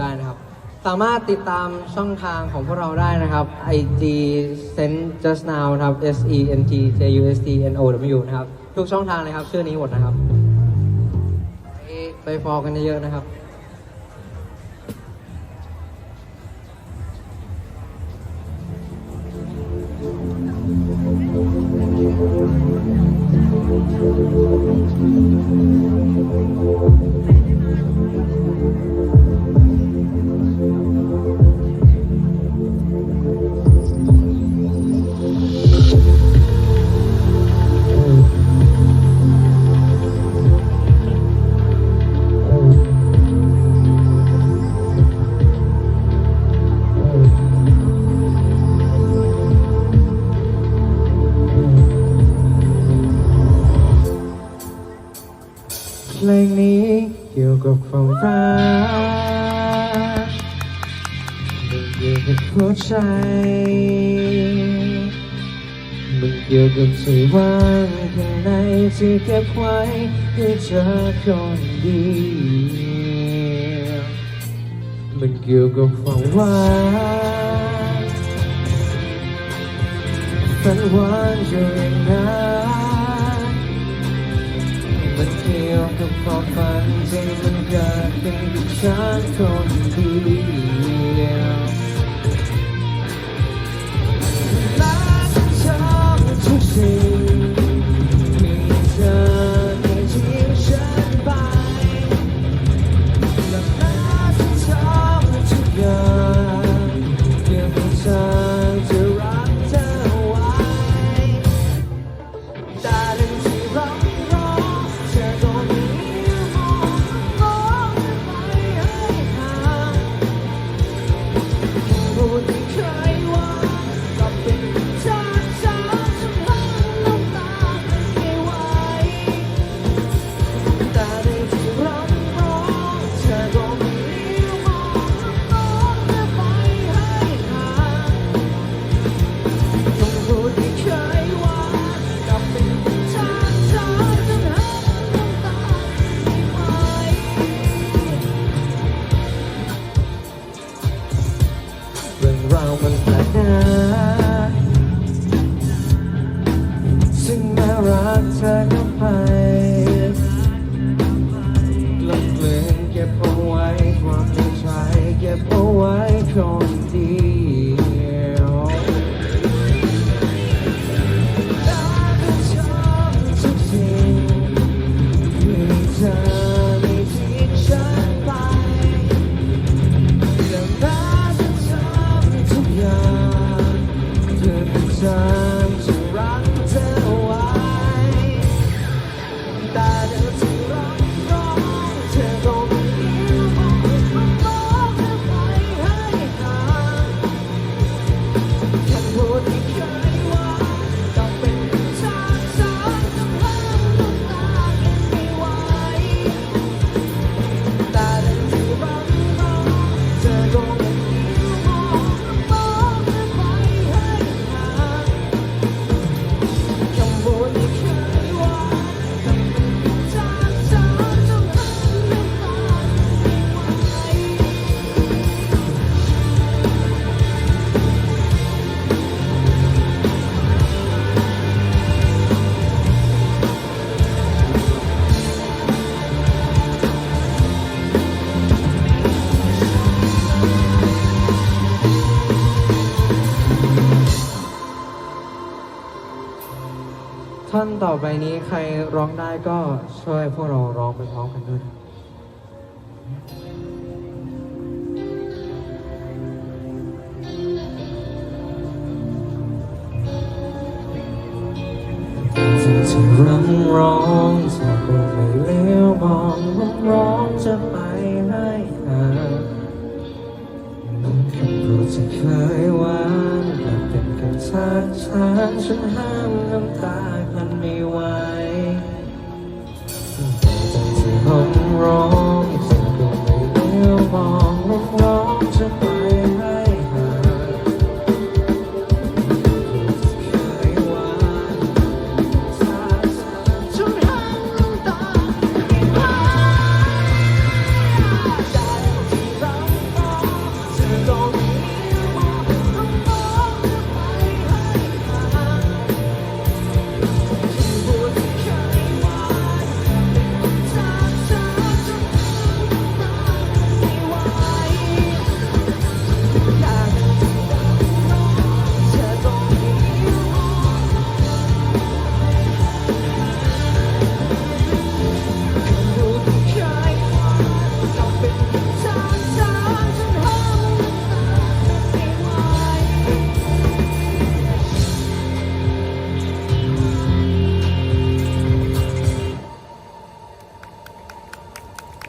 ได้นะครับ สามารถติดตามช่องทางของพวกเราได้นะครับ IG send just now นะครับ S E N T J U S T N O W นะครับ ทุกช่องทางเลยครับ ชื่อนี้หมดนะครับ ไปไปฟอลกันเยอะๆนะครับ เพลงนี้เกี่ยวกับความรักมันเกี่ยวกับหัวใจมันเกี่ยวกับที่ว่างข้างในที่เก็บไว้ให้เจอคนเดียวมันเกี่ยวกับความหวานฝันหวานจะเรียงนาน มันเที่ยวกับความฝันใจมันเกิดเป็นกับฉันคนเดียวรักเธอทุกสิ่ง เรื่ พื่ ท่อนต่อไปนี้ใครร้องได้ก็ช่วยพวกเราร้องไปพร้อมกันด้วยนะร้องร้อง เป็นคำทักทางฉันห้ามน้ำตากันไม่